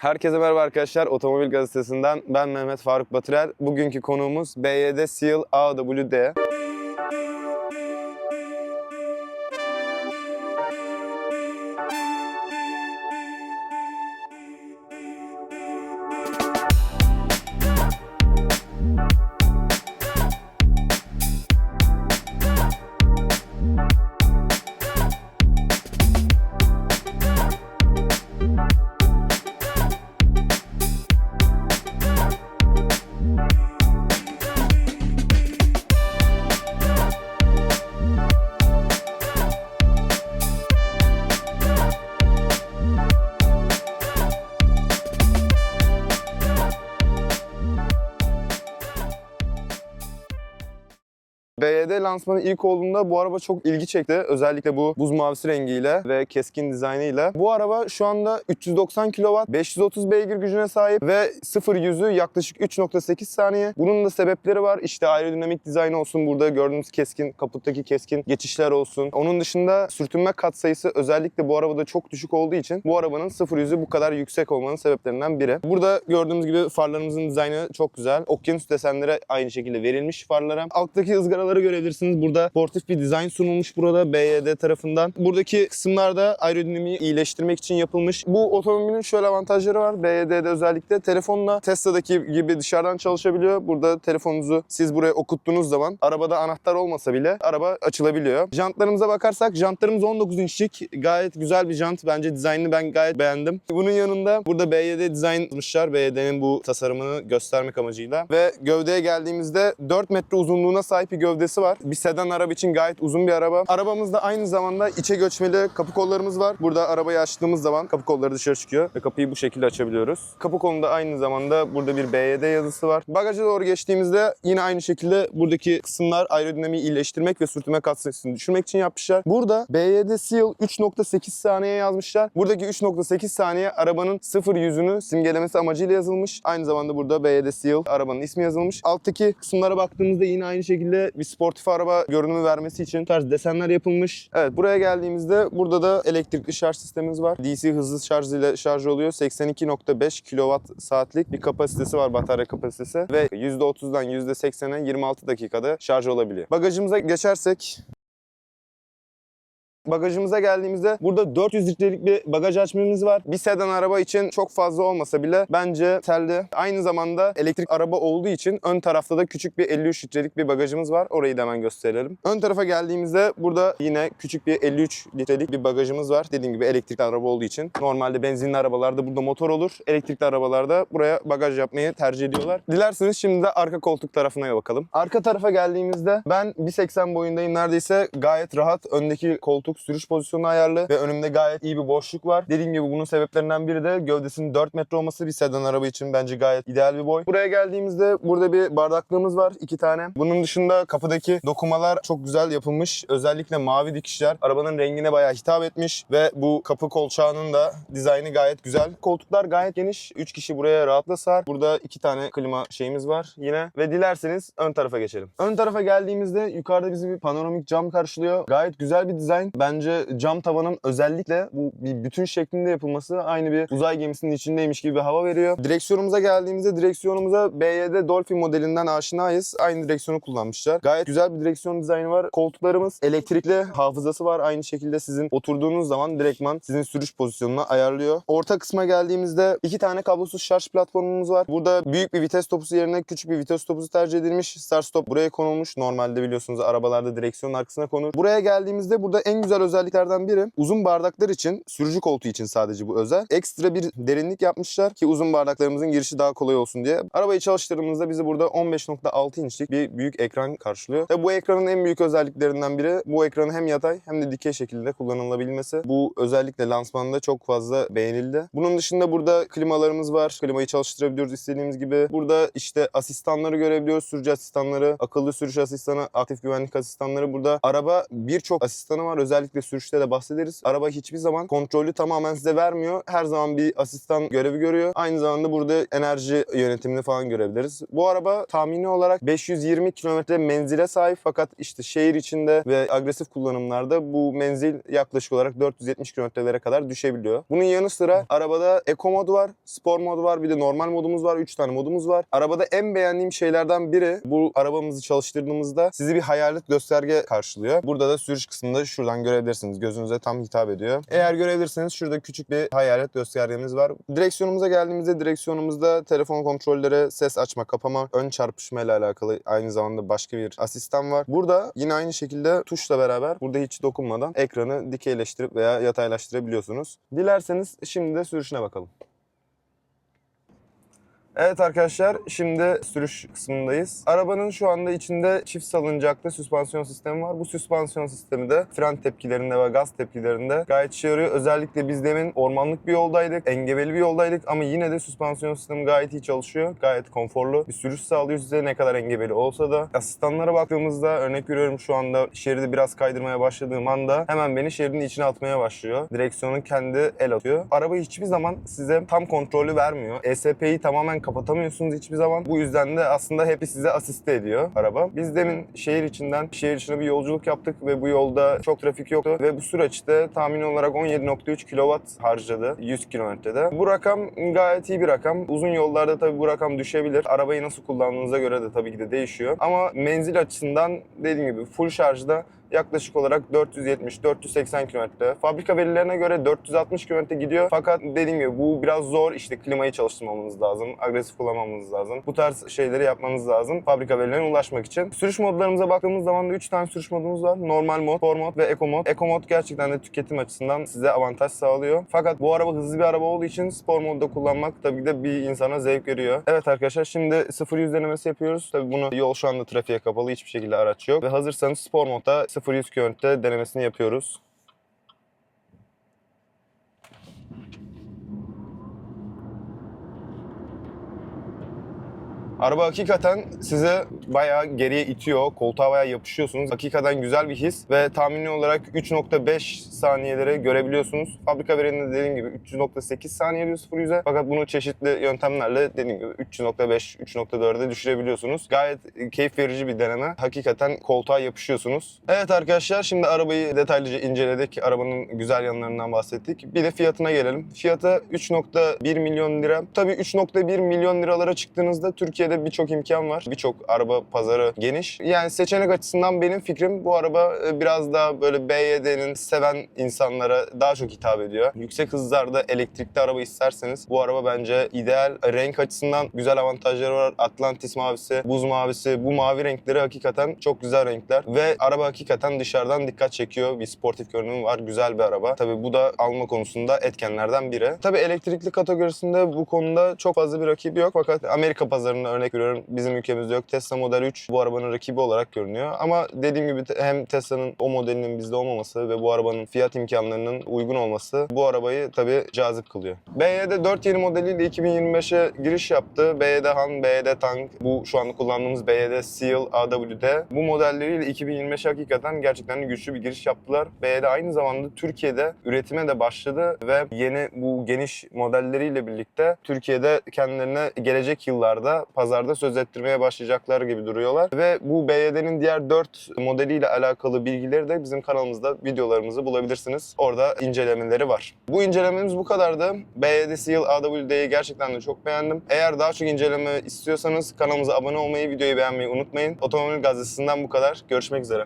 Herkese merhaba arkadaşlar. Otomobil Gazetesi'nden ben Mehmet Faruk Batırer. Bugünkü konuğumuz BYD Seal AWD. BYD lansmanı ilk olduğunda bu araba çok ilgi çekti. Özellikle bu buz mavisi rengiyle ve keskin dizaynıyla. Bu araba şu anda 390 kW, 530 beygir gücüne sahip ve 0 yüzü yaklaşık 3.8 saniye. Bunun da sebepleri var. İşte aerodinamik dizayn olsun, burada gördüğünüz keskin, kaputtaki keskin geçişler olsun. Onun dışında sürtünme katsayısı özellikle bu arabada çok düşük olduğu için bu arabanın 0 yüzü bu kadar yüksek olmanın sebeplerinden biri. Burada gördüğümüz gibi farlarımızın dizaynı çok güzel. Okyanus desenleri aynı şekilde verilmiş farlara. Alttaki ızgaraları görebilirsiniz. Burada sportif bir dizayn sunulmuş burada BYD tarafından. Buradaki kısımlarda aerodinamiği iyileştirmek için yapılmış. Bu otomobilin şöyle avantajları var. BYD'de özellikle telefonla Tesla'daki gibi dışarıdan çalışabiliyor. Burada telefonunuzu siz buraya okuttuğunuz zaman arabada anahtar olmasa bile araba açılabiliyor. Jantlarımıza bakarsak jantlarımız 19 inçlik. Gayet güzel bir jant. Bence dizaynını ben gayet beğendim. Bunun yanında burada BYD dizayn yapmışlar. BYD'nin bu tasarımını göstermek amacıyla. Ve gövdeye geldiğimizde 4 metre uzunluğuna sahip bir gövdesi var. Bir sedan araba için gayet uzun bir araba. Arabamızda aynı zamanda içe göçmeli kapı kollarımız var. Burada arabayı açtığımız zaman kapı kolları dışarı çıkıyor ve kapıyı bu şekilde açabiliyoruz. Kapı kolunda aynı zamanda burada bir BYD yazısı var. Bagaja doğru geçtiğimizde yine aynı şekilde buradaki kısımlar aerodinamiği iyileştirmek ve sürtünme katsayısını düşürmek için yapmışlar. Burada BYD Seal 3.8 saniye yazmışlar. Buradaki 3.8 saniye arabanın sıfır yüzünü simgelemesi amacıyla yazılmış. Aynı zamanda burada BYD Seal arabanın ismi yazılmış. Alttaki kısımlara baktığımızda yine aynı şekilde bir sportif araba görünümü vermesi için tarz desenler yapılmış. Evet buraya geldiğimizde burada da elektrikli şarj sistemimiz var. DC hızlı şarj ile şarj oluyor. 82.5 kWh saatlik bir kapasitesi var batarya kapasitesi ve %30'dan %80'e 26 dakikada şarj olabiliyor. Bagajımıza geçersek Bagajımıza geldiğimizde burada 400 litrelik bir bagaj açmamız var. Bir sedan araba için çok fazla olmasa bile bence telli. Aynı zamanda elektrik araba olduğu için ön tarafta da küçük bir 53 litrelik bir bagajımız var. Orayı da hemen gösterelim. Ön tarafa geldiğimizde burada yine küçük bir 53 litrelik bir bagajımız var. Dediğim gibi elektrikli araba olduğu için. Normalde benzinli arabalarda burada motor olur. Elektrikli arabalarda buraya bagaj yapmayı tercih ediyorlar. Dilerseniz şimdi de arka koltuk tarafına bakalım. Arka tarafa geldiğimizde ben 1.80 boyundayım neredeyse. Gayet rahat. Öndeki koltuk sürüş pozisyonu ayarlı ve önümde gayet iyi bir boşluk var. Dediğim gibi bunun sebeplerinden biri de gövdesinin 4 metre olması bir sedan araba için bence gayet ideal bir boy. Buraya geldiğimizde burada bir bardaklığımız var iki tane. Bunun dışında kapıdaki dokumalar çok güzel yapılmış. Özellikle mavi dikişler arabanın rengine bayağı hitap etmiş ve bu kapı kolçağının da dizaynı gayet güzel. Koltuklar gayet geniş. 3 kişi buraya rahatla sığar. Burada iki tane klima şeyimiz var yine ve dilerseniz ön tarafa geçelim. Ön tarafa geldiğimizde yukarıda bizi bir panoramik cam karşılıyor. Gayet güzel bir dizayn. Bence cam tavanın özellikle bu bir bütün şeklinde yapılması aynı bir uzay gemisinin içindeymiş gibi bir hava veriyor. Direksiyonumuza geldiğimizde direksiyonumuza BYD Dolphin modelinden aşinayız. Aynı direksiyonu kullanmışlar. Gayet güzel bir direksiyon dizaynı var. Koltuklarımız elektrikli hafızası var. Aynı şekilde sizin oturduğunuz zaman direktman sizin sürüş pozisyonunu ayarlıyor. Orta kısma geldiğimizde iki tane kablosuz şarj platformumuz var. Burada büyük bir vites topuzu yerine küçük bir vites topuzu tercih edilmiş. Start stop buraya konulmuş. Normalde biliyorsunuz arabalarda direksiyonun arkasına konur. Buraya geldiğimizde burada en güzel özelliklerden biri uzun bardaklar için, sürücü koltuğu için sadece bu özel. Ekstra bir derinlik yapmışlar ki uzun bardaklarımızın girişi daha kolay olsun diye. Arabayı çalıştırdığımızda bizi burada 15.6 inçlik bir büyük ekran karşılıyor. Ve bu ekranın en büyük özelliklerinden biri bu ekranın hem yatay hem de dikey şekilde kullanılabilmesi. Bu özellikle lansmanında çok fazla beğenildi. Bunun dışında burada klimalarımız var. Klimayı çalıştırabiliyoruz istediğimiz gibi. Burada işte asistanları görebiliyoruz. Sürücü asistanları, akıllı sürüş asistanı, aktif güvenlik asistanları. Burada araba birçok asistanı var. Özellikle özellikle sürüşte de bahsederiz. Araba hiçbir zaman kontrolü tamamen size vermiyor. Her zaman bir asistan görevi görüyor. Aynı zamanda burada enerji yönetimini falan görebiliriz. Bu araba tahmini olarak 520 kilometre menzile sahip fakat işte şehir içinde ve agresif kullanımlarda bu menzil yaklaşık olarak 470 kilometrelere kadar düşebiliyor. Bunun yanı sıra arabada Eco mod var, Spor mod var, bir de normal modumuz var. 3 tane modumuz var. Arabada en beğendiğim şeylerden biri bu arabamızı çalıştırdığımızda sizi bir hayalet gösterge karşılıyor. Burada da sürüş kısmında şuradan görebilirsiniz. Gözünüze tam hitap ediyor. Eğer görebilirseniz şurada küçük bir hayalet göstergemiz var. Direksiyonumuza geldiğimizde direksiyonumuzda telefon kontrolleri, ses açma, kapama, ön çarpışma ile alakalı aynı zamanda başka bir asistan var. Burada yine aynı şekilde tuşla beraber burada hiç dokunmadan ekranı dikeyleştirip veya yataylaştırabiliyorsunuz. Dilerseniz şimdi de sürüşüne bakalım. Evet arkadaşlar şimdi sürüş kısmındayız. Arabanın şu anda içinde çift salıncaklı süspansiyon sistemi var. Bu süspansiyon sistemi de fren tepkilerinde ve gaz tepkilerinde gayet işe yarıyor. Özellikle biz demin ormanlık bir yoldaydık, engebeli bir yoldaydık ama yine de süspansiyon sistemi gayet iyi çalışıyor. Gayet konforlu bir sürüş sağlıyor size ne kadar engebeli olsa da. Asistanlara baktığımızda örnek veriyorum şu anda şeridi biraz kaydırmaya başladığım anda hemen beni şeridin içine atmaya başlıyor. Direksiyonun kendi el atıyor. Araba hiçbir zaman size tam kontrolü vermiyor. ESP'yi tamamen kapatamıyorsunuz hiçbir zaman. Bu yüzden de aslında hep size asiste ediyor araba. Biz demin şehir içinden şehir içine bir yolculuk yaptık ve bu yolda çok trafik yoktu ve bu süreçte tahmin olarak 17.3 kW harcadı 100 kilometrede. Bu rakam gayet iyi bir rakam. Uzun yollarda tabii bu rakam düşebilir. Arabayı nasıl kullandığınıza göre de tabii ki de değişiyor. Ama menzil açısından dediğim gibi full şarjda yaklaşık olarak 470-480 kilometre. Fabrika verilerine göre 460 kilometre gidiyor. Fakat dediğim gibi bu biraz zor. İşte klimayı çalıştırmamız lazım. Agresif kullanmamız lazım. Bu tarz şeyleri yapmanız lazım. Fabrika verilerine ulaşmak için. Sürüş modlarımıza baktığımız zaman da 3 tane sürüş modumuz var. Normal mod, Sport mod ve Eco mod. Eco mod gerçekten de tüketim açısından size avantaj sağlıyor. Fakat bu araba hızlı bir araba olduğu için spor modda kullanmak tabii ki de bir insana zevk veriyor. Evet arkadaşlar şimdi 0-100 denemesi yapıyoruz. Tabii bunu yol şu anda trafiğe kapalı. Hiçbir şekilde araç yok. Ve hazırsanız spor modda 0-100 kilometre denemesini yapıyoruz. Araba hakikaten size bayağı geriye itiyor. Koltuğa bayağı yapışıyorsunuz. Hakikaten güzel bir his ve tahmini olarak 3.5 saniyeleri görebiliyorsunuz. Fabrika verilerinde dediğim gibi 3.8 saniye diyor 0 100'e. Fakat bunu çeşitli yöntemlerle dediğim gibi 3.5, 3.4'e düşürebiliyorsunuz. Gayet keyif verici bir deneme. Hakikaten koltuğa yapışıyorsunuz. Evet arkadaşlar şimdi arabayı detaylıca inceledik. Arabanın güzel yanlarından bahsettik. Bir de fiyatına gelelim. Fiyatı 3.1 milyon lira. Tabii 3.1 milyon liralara çıktığınızda Türkiye'de birçok imkan var. Birçok araba pazarı geniş. Yani seçenek açısından benim fikrim bu araba e, biraz daha böyle BYD'nin seven insanlara daha çok hitap ediyor. Yüksek hızlarda elektrikli araba isterseniz bu araba bence ideal. Renk açısından güzel avantajları var. Atlantis mavisi, buz mavisi bu mavi renkleri hakikaten çok güzel renkler ve araba hakikaten dışarıdan dikkat çekiyor. Bir sportif görünümü var. Güzel bir araba. Tabii bu da alma konusunda etkenlerden biri. Tabii elektrikli kategorisinde bu konuda çok fazla bir rakibi yok fakat Amerika pazarında örnek veriyorum bizim ülkemizde yok. Tesla Model 3 bu arabanın rakibi olarak görünüyor. Ama dediğim gibi hem Tesla'nın o modelinin bizde olmaması ve bu arabanın fiyat imkanlarının uygun olması bu arabayı tabii cazip kılıyor. BYD 4 yeni modeliyle 2025'e giriş yaptı. BYD Han, BYD Tank, bu şu anda kullandığımız BYD Seal AWD. Bu modelleriyle 2025'e hakikaten gerçekten güçlü bir giriş yaptılar. BYD aynı zamanda Türkiye'de üretime de başladı ve yeni bu geniş modelleriyle birlikte Türkiye'de kendilerine gelecek yıllarda pazarda söz ettirmeye başlayacaklar gibi duruyorlar. Ve bu BYD'nin diğer 4 modeliyle alakalı bilgileri de bizim kanalımızda videolarımızı bulabilirsiniz. Orada incelemeleri var. Bu incelememiz bu kadardı. BYD Seal AWD'yi gerçekten de çok beğendim. Eğer daha çok inceleme istiyorsanız kanalımıza abone olmayı, videoyu beğenmeyi unutmayın. Otomobil gazetesinden bu kadar. Görüşmek üzere.